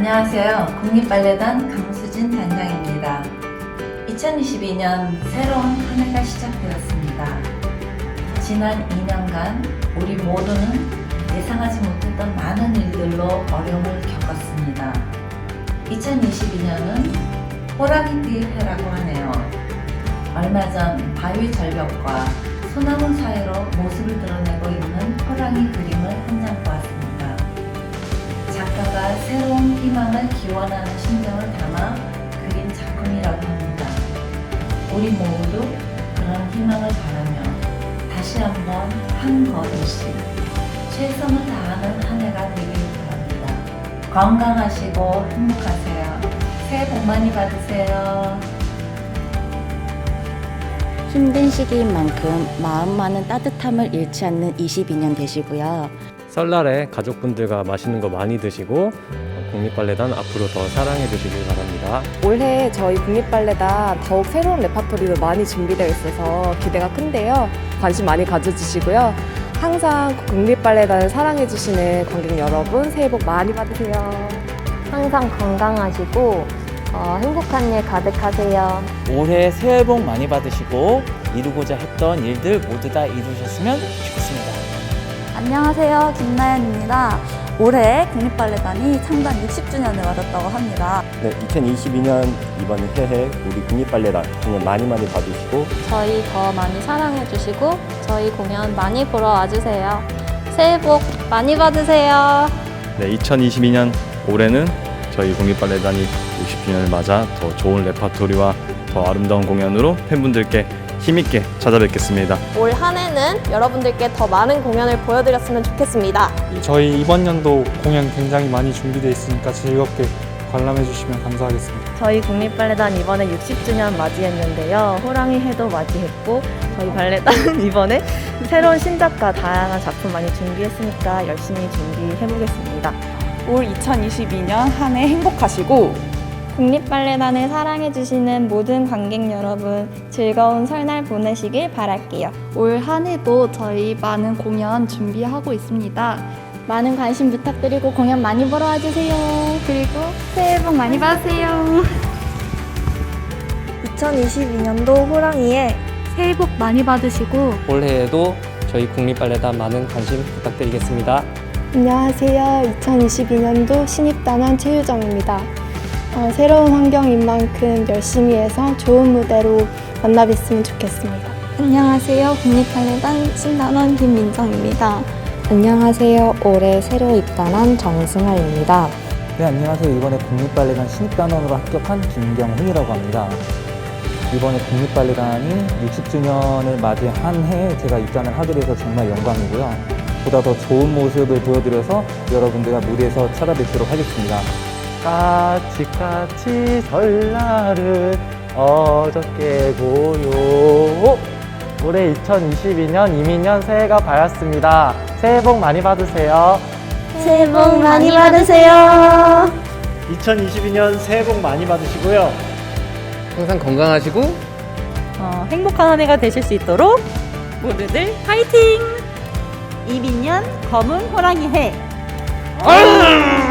안녕하세요. 국립발레단 강수진 단장입니다. 2022년 새로운 한 해가 시작되었습니다. 지난 2년간 우리 모두는 예상하지 못했던 많은 일들로 어려움을 겪었습니다. 2022년은 호랑이띠 해라고 하네요. 얼마 전 바위 절벽과 소나무 사이로 모습을 드러내고 있는 호랑이 그림 새로운 희망을 기원하는 심정을 담아 그린 작품이라고 합니다. 우리 모두 그런 희망을 바라며 다시 한번 한 걸음씩 최선을 다하는 한 해가 되길 바랍니다. 건강하시고 행복하세요. 새해 복 많이 받으세요. 힘든 시기인 만큼 마음만은 따뜻함을 잃지 않는 22년 되시고요. 설날에 가족분들과 맛있는 거 많이 드시고 어, 국립발레단 앞으로 더 사랑해 주시길 바랍니다. 올해 저희 국립발레단 더욱 새로운 레파토리도 많이 준비되어 있어서 기대가 큰데요. 관심 많이 가져주시고요. 항상 국립발레단을 사랑해 주시는 관객 여러분 새해 복 많이 받으세요. 항상 건강하시고 어, 행복한 일 가득하세요. 올해 새해 복 많이 받으시고 이루고자 했던 일들 모두 다 이루셨으면 좋겠습니다. 안녕하세요. 김나연입니다. 올해 국립발레단이 창단 60주년을 맞았다고 합니다. 네, 2022년 이번 해에 우리 국립발레단 공연 많이 많이 봐주시고 저희 더 많이 사랑해주시고 저희 공연 많이 보러 와주세요. 새해 복 많이 받으세요. 네, 2022년 올해는 저희 국립발레단이 60주년을 맞아 더 좋은 레파토리와 더 아름다운 공연으로 팬분들께 힘있게 찾아뵙겠습니다. 올 한 해는 여러분들께 더 많은 공연을 보여드렸으면 좋겠습니다. 저희 이번 연도 공연 굉장히 많이 준비되어 있으니까 즐겁게 관람해 주시면 감사하겠습니다. 저희 국립발레단 이번에 60주년 맞이했는데요. 호랑이 해도 맞이했고 저희 발레단 이번에 새로운 신작과 다양한 작품 많이 준비했으니까 열심히 준비해 보겠습니다. 올 2022년 한 해 행복하시고 국립발레단을 사랑해주시는 모든 관객 여러분 즐거운 설날 보내시길 바랄게요. 올 한 해도 저희 많은 공연 준비하고 있습니다. 많은 관심 부탁드리고 공연 많이 보러 와주세요. 그리고 새해 복 많이 받으세요. 2022년도 호랑이에 새해 복 많이 받으시고 올해에도 저희 국립발레단 많은 관심 부탁드리겠습니다. 안녕하세요. 2022년도 신입단원 최유정입니다. 어, 새로운 환경인 만큼 열심히 해서 좋은 무대로 만나 뵀으면 좋겠습니다. 안녕하세요. 국립발레단 신단원 김민정입니다. 안녕하세요. 올해 새로 입단한 정승아입니다. 네, 안녕하세요. 이번에 국립발레단 신입단원으로 합격한 김경훈이라고 합니다. 이번에 국립발레단이 60주년을 맞이한 해에 제가 입단을 하게 돼서 정말 영광이고요. 보다 더 좋은 모습을 보여드려서 여러분들과 무대에서 찾아뵙도록 하겠습니다. 까치 까치 설날은 어저께고요. 올해 2022년 이민년 새해가 밝았습니다. 새해 복 많이 받으세요. 새해 복 많이 받으세요. 2022년 새해 복 많이 받으시고요. 항상 건강하시고 어, 행복한 한 해가 되실 수 있도록 모두들 파이팅! 22년 검은 호랑이 해 아!